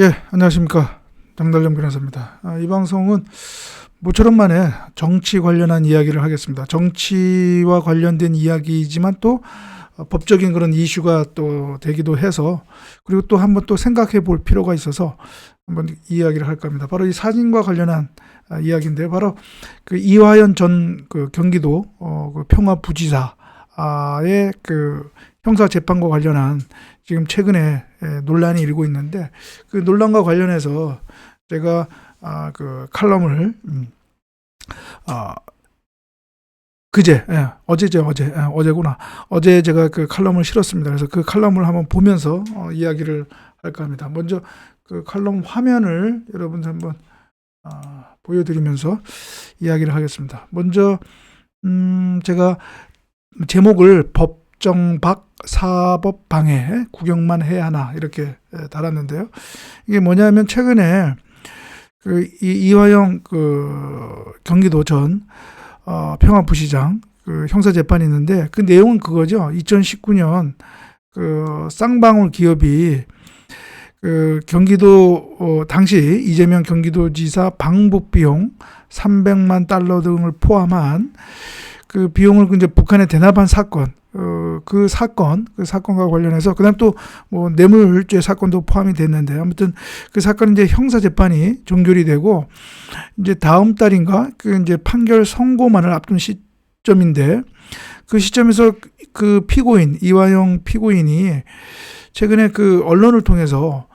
예, 안녕하십니까. 장달령 변호사입니다. 아, 이 방송은 모처럼 만에 정치 관련한 이야기를 하겠습니다. 정치와 관련된 이야기이지만 또 어, 법적인 그런 이슈가 또 되기도 해서 그리고 또 한번 또 생각해 볼 필요가 있어서 한번 이야기를 할까 합니다. 바로 이 사진과 관련한 아, 이야기인데요. 바로 그 이화연 전 그 경기도 어, 그 평화부지사의 그 형사 재판과 관련한 지금 최근에 에, 논란이 일고 있는데 그 논란과 관련해서 제가 아, 그 칼럼을 음, 아, 그제 예, 어제죠 어제 예, 어제구나 어제 제가 그 칼럼을 실었습니다. 그래서 그 칼럼을 한번 보면서 어, 이야기를 할까 합니다. 먼저 그 칼럼 화면을 여러분 한번 아, 보여드리면서 이야기를 하겠습니다. 먼저 음, 제가 제목을 법 정박 사법 방해 구경만 해야 하나 이렇게 에, 달았는데요. 이게 뭐냐면 최근에 그 이, 이화영 그 경기도 전 어, 평화부시장 그 형사 재판이 있는데 그 내용은 그거죠. 2019년 그 쌍방울 기업이 그 경기도 어, 당시 이재명 경기도지사 방북 비용 300만 달러 등을 포함한 그 비용을 이제 북한에 대납한 사건 어, 그 사건, 그 사건과 관련해서, 그 다음 또, 뭐, 뇌물죄 사건도 포함이 됐는데, 아무튼 그 사건은 이제 형사재판이 종결이 되고, 이제 다음 달인가, 그 이제 판결 선고만을 앞둔 시점인데, 그 시점에서 그 피고인, 이화영 피고인이 최근에 그 언론을 통해서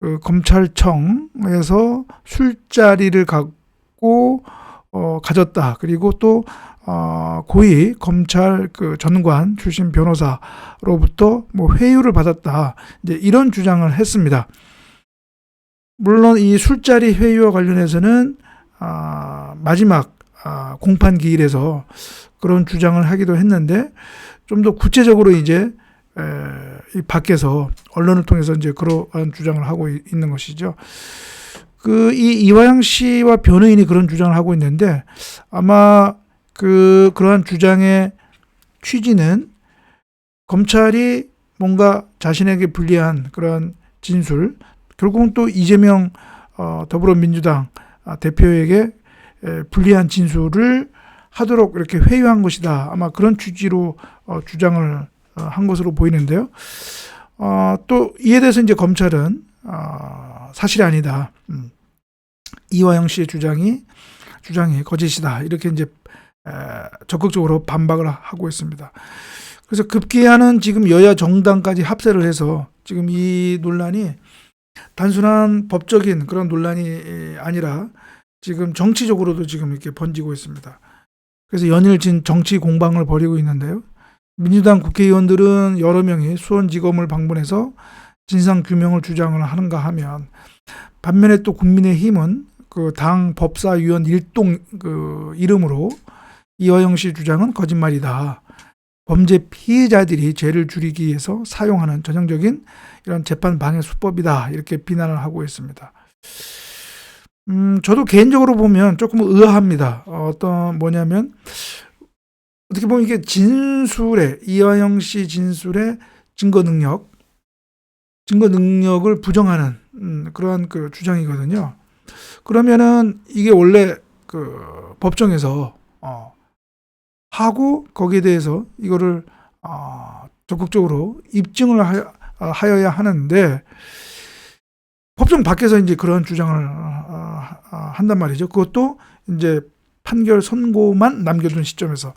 그 검찰청에서 술자리를 갖고, 어, 가졌다. 그리고 또, 어, 고위 검찰 그 전관 출신 변호사로부터 뭐 회유를 받았다. 이제 이런 주장을 했습니다. 물론 이 술자리 회유와 관련해서는 아, 마지막 아, 공판 기일에서 그런 주장을 하기도 했는데 좀 더 구체적으로 이제 에, 이 밖에서 언론을 통해서 이제 그러한 주장을 하고 이- 있는 것이죠. 그 이 이화영 씨와 변호인이 그런 주장을 하고 있는데 아마 그 그러한 주장의 취지는 검찰이 뭔가 자신에게 불리한 그런 진술 결국은 또 이재명 어, 더불어민주당 아, 대표에게 에, 불리한 진술을 하도록 이렇게 회유한 것이다 아마 그런 취지로 어, 주장을 어, 한 것으로 보이는데요. 어, 또 이에 대해서 이제 검찰은 어, 사실이 아니다. 음. 이화영 씨의 주장이 주장이 거짓이다 이렇게 이제 에, 적극적으로 반박을 하고 있습니다. 그래서 급기야는 지금 여야 정당까지 합세를 해서 지금 이 논란이 단순한 법적인 그런 논란이 아니라 지금 정치적으로도 지금 이렇게 번지고 있습니다. 그래서 연일 진 정치 공방을 벌이고 있는데요. 민주당 국회의원들은 여러 명이 수원지검을 방문해서 진상 규명을 주장을 하는가 하면 반면에 또 국민의힘은 그 당 법사위원 일동 그 이름으로 이화영 씨 주장은 거짓말이다. 범죄 피해자들이 죄를 줄이기 위해서 사용하는 전형적인 이런 재판 방해 수법이다. 이렇게 비난을 하고 있습니다. 음, 저도 개인적으로 보면 조금 의아합니다. 어, 어떤 뭐냐면 어떻게 보면 이게 진술에 이화영 씨 진술의 증거 능력, 증거 능력을 부정하는 음, 그러한 그 주장이거든요. 그러면은 이게 원래 그 법정에서 어, 하고 거기에 대해서 이거를 어, 적극적으로 입증을 하여, 어, 하여야 하는데 법정 밖에서 이제 그런 주장을 어, 어, 한단 말이죠. 그것도 이제 판결 선고만 남겨둔 시점에서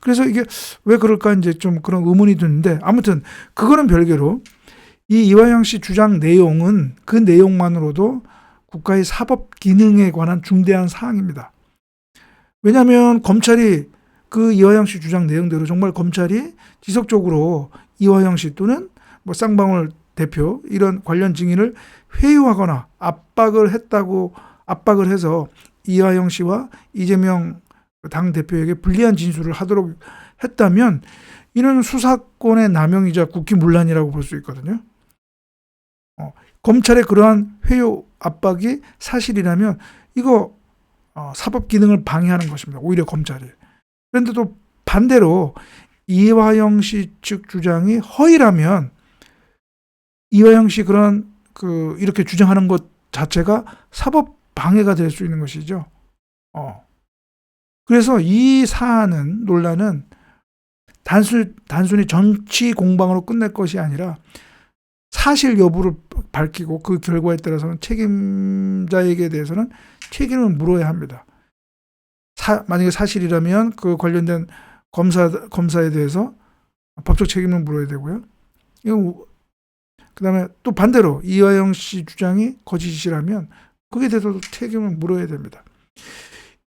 그래서 이게 왜 그럴까 이제 좀 그런 의문이 드는데 아무튼 그거는 별개로 이 이화영 씨 주장 내용은 그 내용만으로도 국가의 사법 기능에 관한 중대한 사항입니다. 왜냐하면 검찰이 그 이화영 씨 주장 내용대로 정말 검찰이 지속적으로 이화영 씨 또는 뭐 쌍방울 대표 이런 관련 증인을 회유하거나 압박을 했다고 압박을 해서 이화영 씨와 이재명 당 대표에게 불리한 진술을 하도록 했다면 이는 수사권의 남용이자 국기문란이라고 볼 수 있거든요. 어, 검찰의 그러한 회유 압박이 사실이라면 이거 어, 사법 기능을 방해하는 것입니다. 오히려 검찰이. 그런데 또 반대로 이화영 씨 측 주장이 허위라면 이화영 씨 그런 그 이렇게 주장하는 것 자체가 사법 방해가 될 수 있는 것이죠. 어. 그래서 이 사안은 논란은 단순 단순히 정치 공방으로 끝낼 것이 아니라 사실 여부를 밝히고 그 결과에 따라서는 책임자에게 대해서는 책임을 물어야 합니다. 사, 만약에 사실이라면 그 관련된 검사 검사에 대해서 법적 책임을 물어야 되고요. 그다음에 또 반대로 이화영 씨 주장이 거짓이라면 거기에 대해서도 책임을 물어야 됩니다.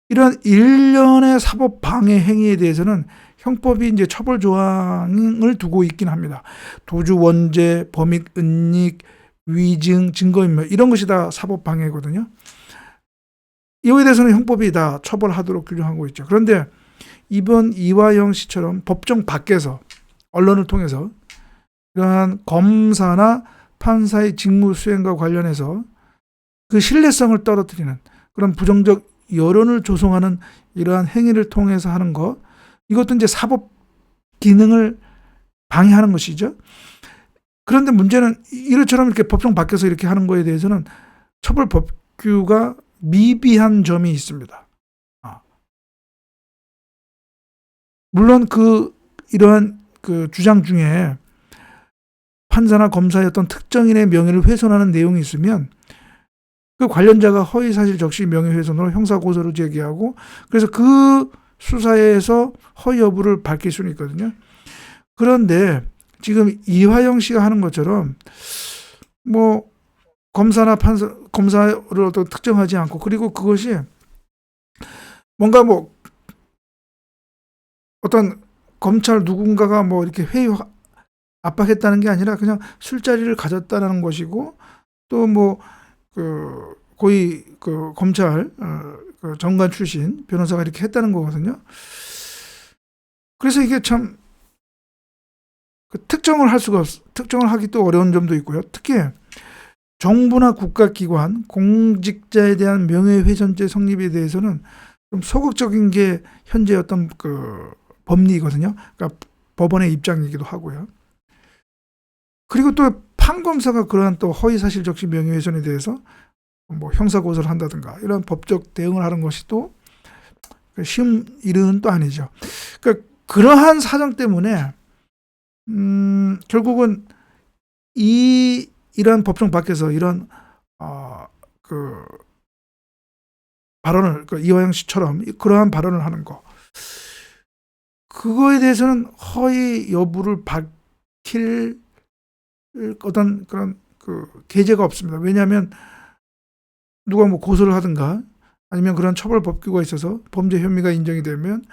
이런 일련의 사법 방해 행위에 대해서는 형법이 이제 처벌 조항을 두고 있긴 합니다. 도주 원죄, 범익 은닉, 위증, 증거인멸 이런 것이 다 사법 방해거든요. 이거에 대해서는 형법이 다 처벌하도록 규정하고 있죠. 그런데 이번 이화영 씨처럼 법정 밖에서 언론을 통해서 이러한 검사나 판사의 직무 수행과 관련해서 그 신뢰성을 떨어뜨리는 그런 부정적 여론을 조성하는 이러한 행위를 통해서 하는 것 이것도 이제 사법 기능을 방해하는 것이죠. 그런데 문제는 이렇처럼 이렇게 법정 밖에서 이렇게 하는 거에 대해서는 처벌 법규가 미비한 점이 있습니다. 아. 물론 그 이러한 그 주장 중에 판사나 검사의 어떤 특정인의 명예를 훼손하는 내용이 있으면 그 관련자가 허위 사실 적시 명예훼손으로 형사 고소를 제기하고 그래서 그 수사에서 허위 여부를 밝힐 수는 있거든요. 그런데 지금 이화영 씨가 하는 것처럼 뭐 검사나 판사 검사를 어떤 특정하지 않고 그리고 그것이 뭔가 뭐 어떤 검찰 누군가가 뭐 이렇게 회의 압박했다는 게 아니라 그냥 술자리를 가졌다는 것이고 또 뭐그 고위 그 검찰 어, 그 정관 출신 변호사가 이렇게 했다는 거거든요. 그래서 이게 참 그 특정을 할 수가 없, 특정을 하기 또 어려운 점도 있고요. 특히 정부나 국가기관, 공직자에 대한 명예훼손죄 성립에 대해서는 좀 소극적인 게 현재 어떤 그 법리거든요. 그러니까 법원의 입장이기도 하고요. 그리고 또 판검사가 그러한 또 허위 사실 적시 명예훼손에 대해서 뭐 형사 고소를 한다든가 이런 법적 대응을 하는 것이 또 쉬운 일은 또 아니죠. 그러니까 그러한 사정 때문에 음 결국은 이 이런 법정 밖에서 이런 어그 발언을 그 이화영 씨처럼 그러한 발언을 하는 거 그거에 대해서는 허위 여부를 밝힐 어떤 그런 그 계제가 없습니다. 왜냐하면 누가 뭐 고소를 하든가 아니면 그런 처벌 법규가 있어서 범죄 혐의가 인정이 되면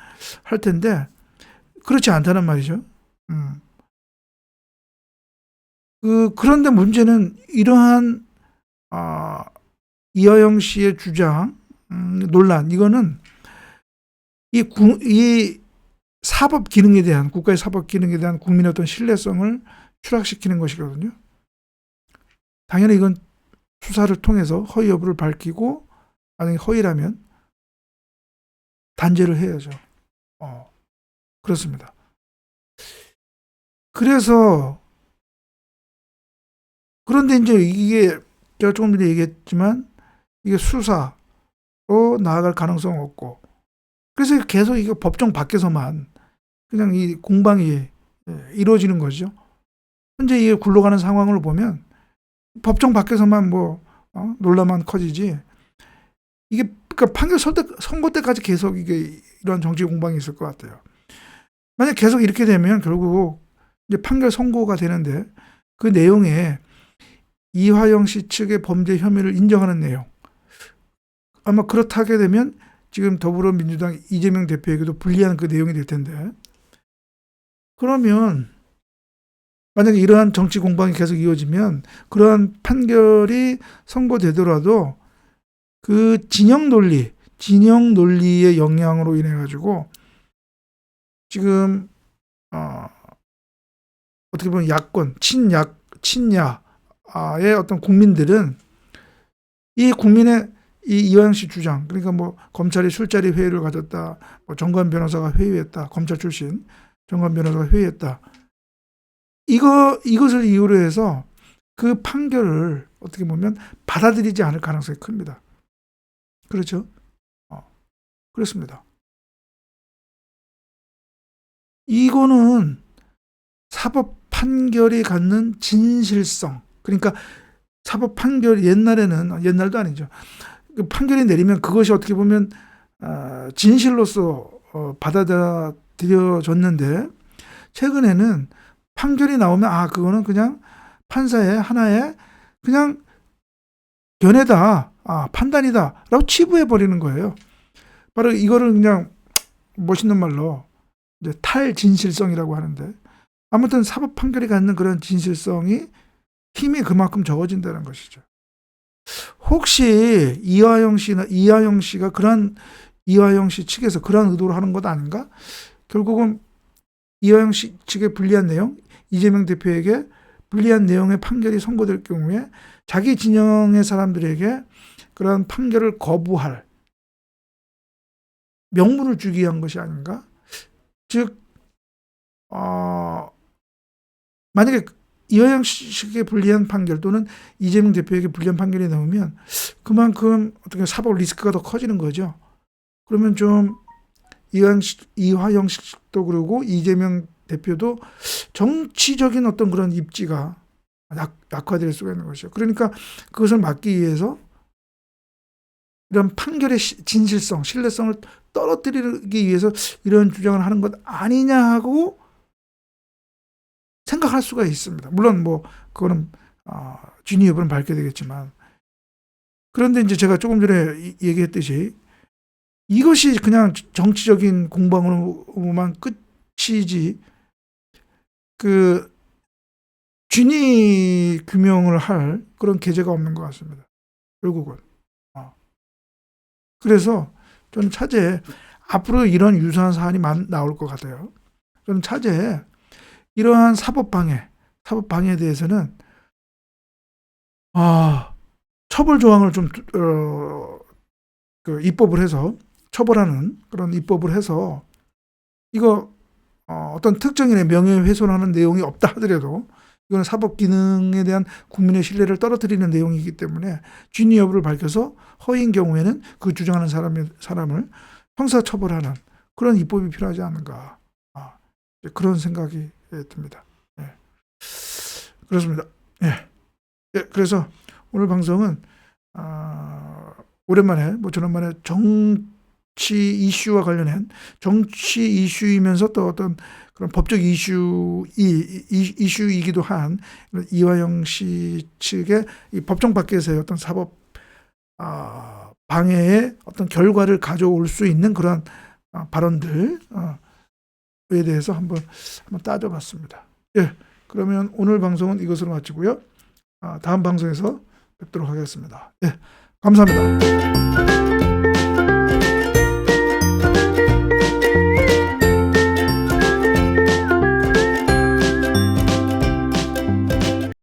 할 텐데 그렇지 않다는 말이죠. 음. 그 그런데 문제는 이러한 아 이화영 씨의 주장 음, 논란 이거는 이, 구, 이 사법 기능에 대한 국가의 사법 기능에 대한 국민의 어떤 신뢰성을 추락시키는 것이거든요. 당연히 이건 수사를 통해서 허위 여부를 밝히고 만약에 허위라면 단죄를 해야죠. 어, 그렇습니다. 그래서 그런데 이제 이게 제가 조금 전에 얘기했지만 이게 수사로 나아갈 가능성 없고 그래서 계속 이게 법정 밖에서만 그냥 이 공방이 이루어지는 거죠. 현재 이게 굴러가는 상황을 보면 법정 밖에서만 뭐 어? 논란만 커지지 이게 그러니까 판결 선때, 선고 때까지 계속 이게 이런 정치 공방이 있을 것 같아요. 만약 계속 이렇게 되면 결국 이제 판결 선고가 되는데 그 내용에 이화영 씨 측의 범죄 혐의를 인정하는 내용 아마 그렇다게 되면 지금 더불어민주당 이재명 대표에게도 불리한 그 내용이 될 텐데 그러면 만약에 이러한 정치 공방이 계속 이어지면 그러한 판결이 선고되더라도 그 진영 논리, 진영 논리의 영향으로 인해 가지고 지금 어 어떻게 보면 야권, 친약, 친야의 어떤 국민들은 이 국민의 이 이화영 씨 주장, 그러니까 뭐 검찰이 술자리 회의를 가졌다, 뭐 정관 변호사가 회의했다, 검찰 출신 정관 변호사가 회의했다. 이거 이것을 이유로 해서 그 판결을 어떻게 보면 받아들이지 않을 가능성이 큽니다. 그렇죠? 어, 그렇습니다. 이거는 사법 판결이 갖는 진실성. 그러니까 사법 판결 옛날에는 옛날도 아니죠. 그 판결이 내리면 그것이 어떻게 보면 아, 진실로서 어, 받아들여졌는데 최근에는 판결이 나오면 아 그거는 그냥 판사의 하나의 그냥 견해다, 아 판단이다라고 치부해 버리는 거예요. 바로 이거를 그냥 멋있는 말로 이제 탈진실성이라고 하는데 아무튼 사법 판결이 갖는 그런 진실성이 힘이 그만큼 적어진다는 것이죠. 혹시 이화영 씨나 이화영 씨가 그런 이화영 씨 측에서 그런 의도로 하는 것 아닌가? 결국은 이화영 씨 측에 불리한 내용, 이재명 대표에게 불리한 내용의 판결이 선고될 경우에 자기 진영의 사람들에게 그런 판결을 거부할 명분을 주기 위한 것이 아닌가? 즉, 어, 만약에 이화영 씨에게 불리한 판결 또는 이재명 대표에게 불리한 판결이 나오면 그만큼 어떻게 사법 리스크가 더 커지는 거죠. 그러면 좀 씨, 이화영 씨도 그러고 이재명 대표도 정치적인 어떤 그런 입지가 약, 약화될 수가 있는 것이죠. 그러니까 그것을 막기 위해서 이런 판결의 시- 진실성, 신뢰성을 떨어뜨리기 위해서 이런 주장을 하는 것 아니냐 하고 생각할 수가 있습니다. 물론 뭐 그거는 어, 진위 여부는 밝혀야 되겠지만 그런데 이제 제가 조금 전에 이- 얘기했듯이 이것이 그냥 정치적인 공방으로만 끝이지 그 진위 규명을 할 그런 계제가 없는 것 같습니다. 결국은. 어. 그래서 저는 차제에 앞으로 이런 유사한 사안이 많, 나올 것 같아요. 저는 차제에 이러한 사법 방해, 사법 방해에 대해서는 아 처벌 조항을 좀 어, 그 입법을 해서 처벌하는 그런 입법을 해서 이거 어, 어떤 특정인의 명예훼손하는 내용이 없다 하더라도 이거는 사법 기능에 대한 국민의 신뢰를 떨어뜨리는 내용이기 때문에 진위 여부를 밝혀서 허위인 경우에는 그 주장하는 사람의 사람을 형사 처벌하는 그런 입법이 필요하지 않은가 아, 그런 생각이 예, 듭니다. 예. 그렇습니다. 예. 예, 그래서 오늘 방송은 아, 오랜만에 뭐 저런만에 정 치 이슈와 관련한 정치 이슈이면서 또 어떤 그런 법적 이슈 이, 이 이슈이기도 한 이화영 씨 측의 이 법정 밖에서의 어떤 사법 아, 방해의 어떤 결과를 가져올 수 있는 그런 아, 발언들 어, 에 대해서 한번 한번 따져봤습니다. 예, 그러면 오늘 방송은 이것으로 마치고요. 아, 다음 방송에서 뵙도록 하겠습니다. 예, 감사합니다.